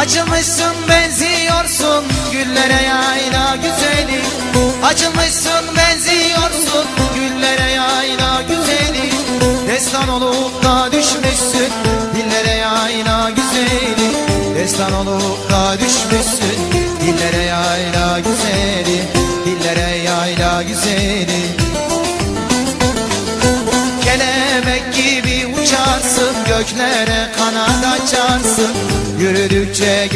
Açılmışsın benziyorsun. Güllere yayla güzeli. Açılmışsın benziyorsun. Güllere yayla güzeli. Destan olup da düşmüşsün. Dillere yayla güzeli. Destan olup da düşmüşsün. Dillere yayla güzeli. Dillere yayla güzeli. Kelebek gibi uçarsın. Göklere kanat açarsın Yürüdükçe